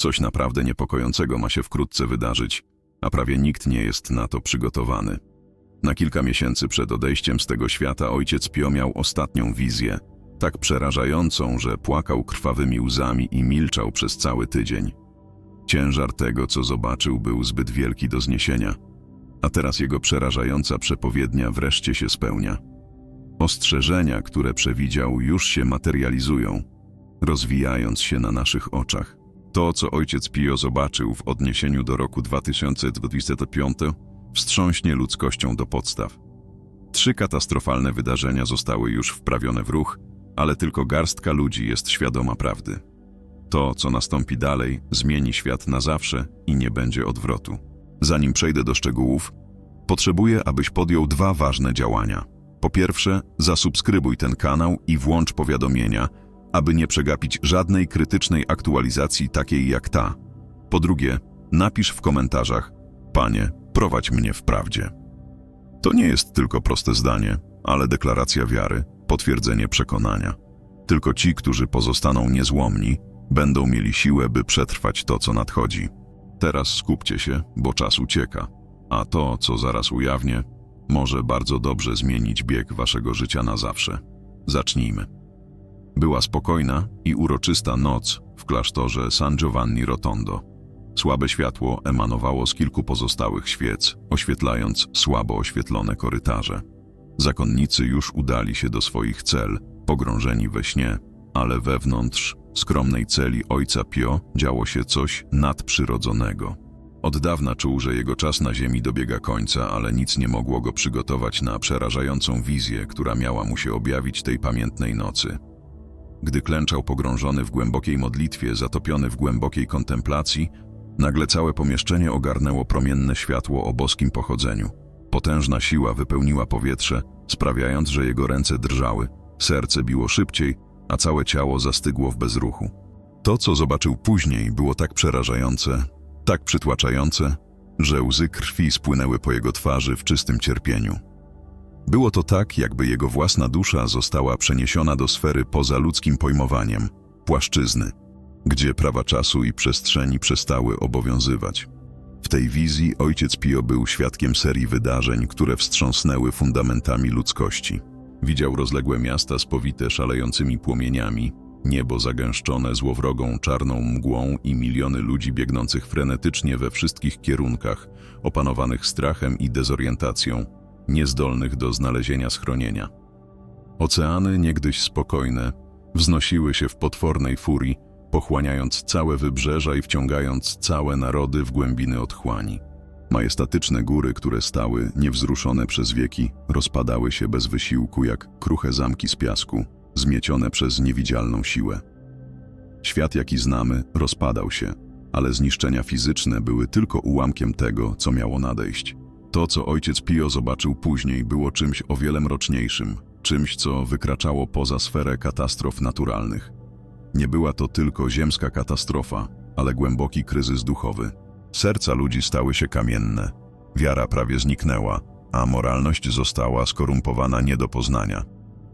Coś naprawdę niepokojącego ma się wkrótce wydarzyć, a prawie nikt nie jest na to przygotowany. Na kilka miesięcy przed odejściem z tego świata ojciec Pio miał ostatnią wizję, tak przerażającą, że płakał krwawymi łzami i milczał przez cały tydzień. Ciężar tego, co zobaczył, był zbyt wielki do zniesienia, a teraz jego przerażająca przepowiednia wreszcie się spełnia. Ostrzeżenia, które przewidział, już się materializują, rozwijając się na naszych oczach. To, co ojciec Pio zobaczył w odniesieniu do roku 2025, wstrząśnie ludzkością do podstaw. Trzy katastrofalne wydarzenia zostały już wprawione w ruch, ale tylko garstka ludzi jest świadoma prawdy. To, co nastąpi dalej, zmieni świat na zawsze i nie będzie odwrotu. Zanim przejdę do szczegółów, potrzebuję, abyś podjął dwa ważne działania. Po pierwsze, zasubskrybuj ten kanał i włącz powiadomienia, aby nie przegapić żadnej krytycznej aktualizacji takiej jak ta. Po drugie, napisz w komentarzach: Panie, prowadź mnie w prawdzie. To nie jest tylko proste zdanie, ale deklaracja wiary, potwierdzenie przekonania. Tylko ci, którzy pozostaną niezłomni, będą mieli siłę, by przetrwać to, co nadchodzi. Teraz skupcie się, bo czas ucieka, a to, co zaraz ujawnię, może bardzo dobrze zmienić bieg waszego życia na zawsze. Zacznijmy. Była spokojna i uroczysta noc w klasztorze San Giovanni Rotondo. Słabe światło emanowało z kilku pozostałych świec, oświetlając słabo oświetlone korytarze. Zakonnicy już udali się do swoich cel, pogrążeni we śnie, ale wewnątrz skromnej celi ojca Pio działo się coś nadprzyrodzonego. Od dawna czuł, że jego czas na ziemi dobiega końca, ale nic nie mogło go przygotować na przerażającą wizję, która miała mu się objawić tej pamiętnej nocy. Gdy klęczał pogrążony w głębokiej modlitwie, zatopiony w głębokiej kontemplacji, nagle całe pomieszczenie ogarnęło promienne światło o boskim pochodzeniu. Potężna siła wypełniła powietrze, sprawiając, że jego ręce drżały, serce biło szybciej, a całe ciało zastygło w bezruchu. To, co zobaczył później, było tak przerażające, tak przytłaczające, że łzy krwi spłynęły po jego twarzy w czystym cierpieniu. Było to tak, jakby jego własna dusza została przeniesiona do sfery poza ludzkim pojmowaniem, płaszczyzny, gdzie prawa czasu i przestrzeni przestały obowiązywać. W tej wizji ojciec Pio był świadkiem serii wydarzeń, które wstrząsnęły fundamentami ludzkości. Widział rozległe miasta spowite szalejącymi płomieniami, niebo zagęszczone złowrogą czarną mgłą i miliony ludzi biegnących frenetycznie we wszystkich kierunkach, opanowanych strachem i dezorientacją, niezdolnych do znalezienia schronienia. Oceany, niegdyś spokojne, wznosiły się w potwornej furii, pochłaniając całe wybrzeża i wciągając całe narody w głębiny otchłani. Majestatyczne góry, które stały niewzruszone przez wieki, rozpadały się bez wysiłku jak kruche zamki z piasku, zmiecione przez niewidzialną siłę. Świat, jaki znamy, rozpadał się, ale zniszczenia fizyczne były tylko ułamkiem tego, co miało nadejść. To, co ojciec Pio zobaczył później, było czymś o wiele mroczniejszym, czymś, co wykraczało poza sferę katastrof naturalnych. Nie była to tylko ziemska katastrofa, ale głęboki kryzys duchowy. Serca ludzi stały się kamienne, wiara prawie zniknęła, a moralność została skorumpowana nie do poznania.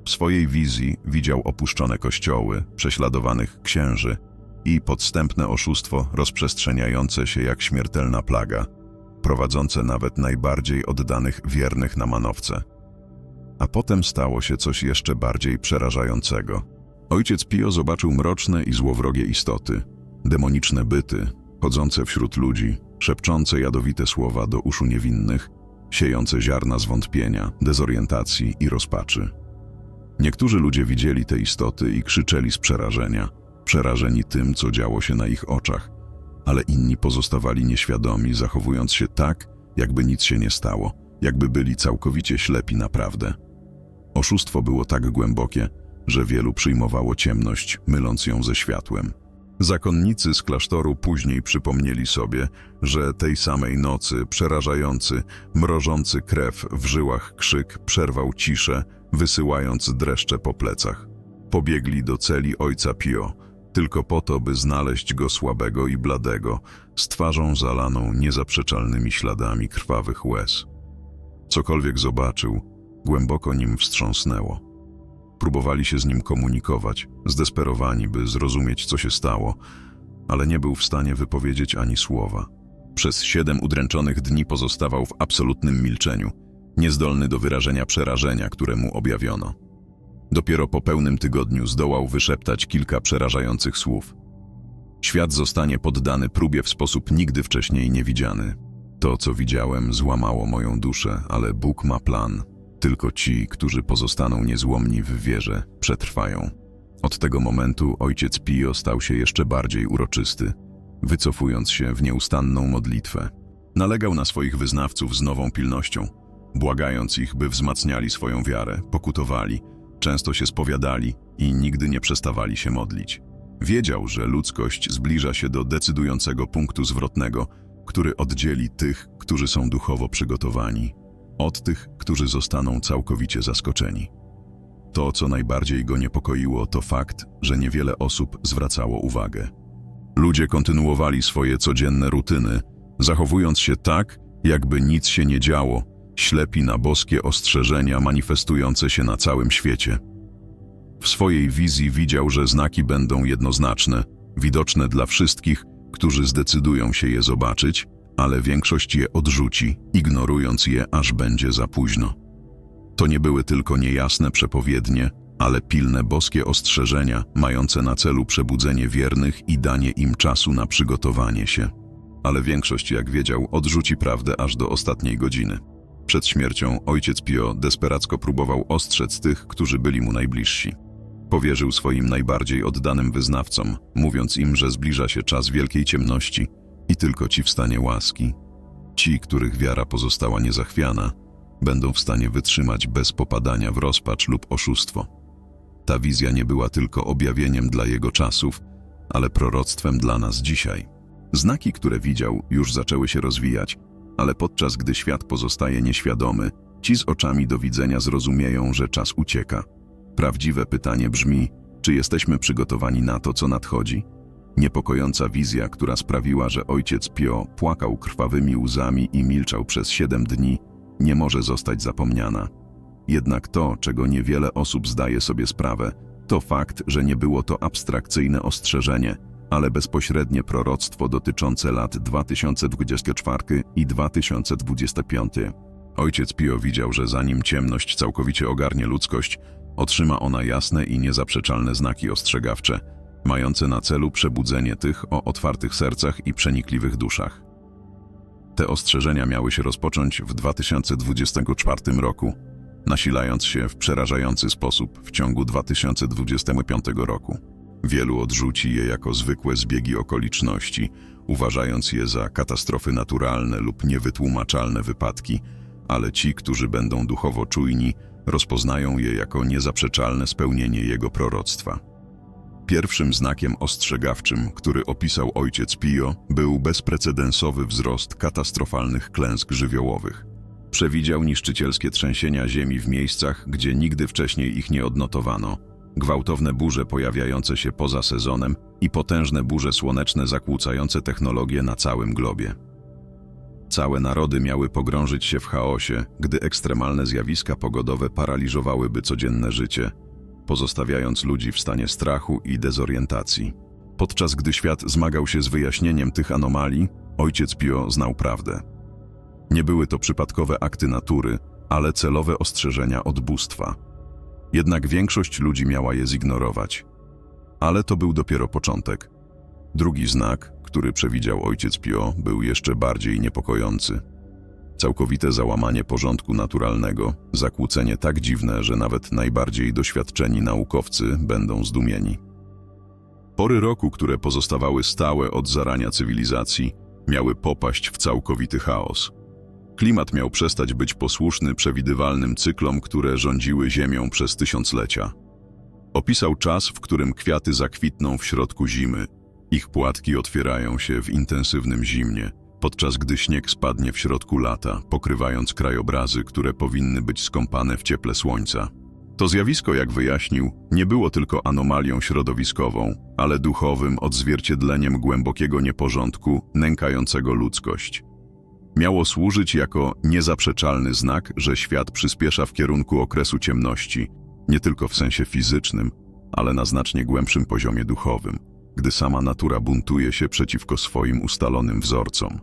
W swojej wizji widział opuszczone kościoły, prześladowanych księży i podstępne oszustwo rozprzestrzeniające się jak śmiertelna plaga, prowadzące nawet najbardziej oddanych wiernych na manowce. A potem stało się coś jeszcze bardziej przerażającego. Ojciec Pio zobaczył mroczne i złowrogie istoty, demoniczne byty, chodzące wśród ludzi, szepczące jadowite słowa do uszu niewinnych, siejące ziarna zwątpienia, dezorientacji i rozpaczy. Niektórzy ludzie widzieli te istoty i krzyczeli z przerażenia, przerażeni tym, co działo się na ich oczach, ale inni pozostawali nieświadomi, zachowując się tak, jakby nic się nie stało, jakby byli całkowicie ślepi naprawdę. Oszustwo było tak głębokie, że wielu przyjmowało ciemność, myląc ją ze światłem. Zakonnicy z klasztoru później przypomnieli sobie, że tej samej nocy przerażający, mrożący krew w żyłach krzyk przerwał ciszę, wysyłając dreszcze po plecach. Pobiegli do celi ojca Pio, tylko po to, by znaleźć go słabego i bladego, z twarzą zalaną niezaprzeczalnymi śladami krwawych łez. Cokolwiek zobaczył, głęboko nim wstrząsnęło. Próbowali się z nim komunikować, zdesperowani, by zrozumieć, co się stało, ale nie był w stanie wypowiedzieć ani słowa. Przez siedem udręczonych dni pozostawał w absolutnym milczeniu, niezdolny do wyrażenia przerażenia, które mu objawiono. Dopiero po pełnym tygodniu zdołał wyszeptać kilka przerażających słów. Świat zostanie poddany próbie w sposób nigdy wcześniej niewidziany. To, co widziałem, złamało moją duszę, ale Bóg ma plan. Tylko ci, którzy pozostaną niezłomni w wierze, przetrwają. Od tego momentu ojciec Pio stał się jeszcze bardziej uroczysty, wycofując się w nieustanną modlitwę. Nalegał na swoich wyznawców z nową pilnością, błagając ich, by wzmacniali swoją wiarę, pokutowali, często się spowiadali i nigdy nie przestawali się modlić. Wiedział, że ludzkość zbliża się do decydującego punktu zwrotnego, który oddzieli tych, którzy są duchowo przygotowani, od tych, którzy zostaną całkowicie zaskoczeni. To, co najbardziej go niepokoiło, to fakt, że niewiele osób zwracało uwagę. Ludzie kontynuowali swoje codzienne rutyny, zachowując się tak, jakby nic się nie działo, ślepi na boskie ostrzeżenia manifestujące się na całym świecie. W swojej wizji widział, że znaki będą jednoznaczne, widoczne dla wszystkich, którzy zdecydują się je zobaczyć, ale większość je odrzuci, ignorując je, aż będzie za późno. To nie były tylko niejasne przepowiednie, ale pilne boskie ostrzeżenia, mające na celu przebudzenie wiernych i danie im czasu na przygotowanie się. Ale większość, jak wiedział, odrzuci prawdę aż do ostatniej godziny. Przed śmiercią ojciec Pio desperacko próbował ostrzec tych, którzy byli mu najbliżsi. Powierzył swoim najbardziej oddanym wyznawcom, mówiąc im, że zbliża się czas wielkiej ciemności i tylko ci w stanie łaski, ci, których wiara pozostała niezachwiana, będą w stanie wytrzymać bez popadania w rozpacz lub oszustwo. Ta wizja nie była tylko objawieniem dla jego czasów, ale proroctwem dla nas dzisiaj. Znaki, które widział, już zaczęły się rozwijać, ale podczas gdy świat pozostaje nieświadomy, ci z oczami do widzenia zrozumieją, że czas ucieka. Prawdziwe pytanie brzmi, czy jesteśmy przygotowani na to, co nadchodzi? Niepokojąca wizja, która sprawiła, że ojciec Pio płakał krwawymi łzami i milczał przez siedem dni, nie może zostać zapomniana. Jednak to, czego niewiele osób zdaje sobie sprawę, to fakt, że nie było to abstrakcyjne ostrzeżenie, ale bezpośrednie proroctwo dotyczące lat 2024 i 2025. Ojciec Pio widział, że zanim ciemność całkowicie ogarnie ludzkość, otrzyma ona jasne i niezaprzeczalne znaki ostrzegawcze, mające na celu przebudzenie tych o otwartych sercach i przenikliwych duszach. Te ostrzeżenia miały się rozpocząć w 2024 roku, nasilając się w przerażający sposób w ciągu 2025 roku. Wielu odrzuci je jako zwykłe zbiegi okoliczności, uważając je za katastrofy naturalne lub niewytłumaczalne wypadki, ale ci, którzy będą duchowo czujni, rozpoznają je jako niezaprzeczalne spełnienie jego proroctwa. Pierwszym znakiem ostrzegawczym, który opisał ojciec Pio, był bezprecedensowy wzrost katastrofalnych klęsk żywiołowych. Przewidział niszczycielskie trzęsienia ziemi w miejscach, gdzie nigdy wcześniej ich nie odnotowano, gwałtowne burze pojawiające się poza sezonem i potężne burze słoneczne zakłócające technologię na całym globie. Całe narody miały pogrążyć się w chaosie, gdy ekstremalne zjawiska pogodowe paraliżowałyby codzienne życie, pozostawiając ludzi w stanie strachu i dezorientacji. Podczas gdy świat zmagał się z wyjaśnieniem tych anomalii, ojciec Pio znał prawdę. Nie były to przypadkowe akty natury, ale celowe ostrzeżenia od bóstwa. Jednak większość ludzi miała je zignorować. Ale to był dopiero początek. Drugi znak, który przewidział ojciec Pio, był jeszcze bardziej niepokojący. Całkowite załamanie porządku naturalnego, zakłócenie tak dziwne, że nawet najbardziej doświadczeni naukowcy będą zdumieni. Pory roku, które pozostawały stałe od zarania cywilizacji, miały popaść w całkowity chaos. Klimat miał przestać być posłuszny przewidywalnym cyklom, które rządziły Ziemią przez tysiąclecia. Opisał czas, w którym kwiaty zakwitną w środku zimy, ich płatki otwierają się w intensywnym zimnie, podczas gdy śnieg spadnie w środku lata, pokrywając krajobrazy, które powinny być skąpane w cieple słońca. To zjawisko, jak wyjaśnił, nie było tylko anomalią środowiskową, ale duchowym odzwierciedleniem głębokiego nieporządku nękającego ludzkość. Miało służyć jako niezaprzeczalny znak, że świat przyspiesza w kierunku okresu ciemności, nie tylko w sensie fizycznym, ale na znacznie głębszym poziomie duchowym. gdy sama natura buntuje się przeciwko swoim ustalonym wzorcom.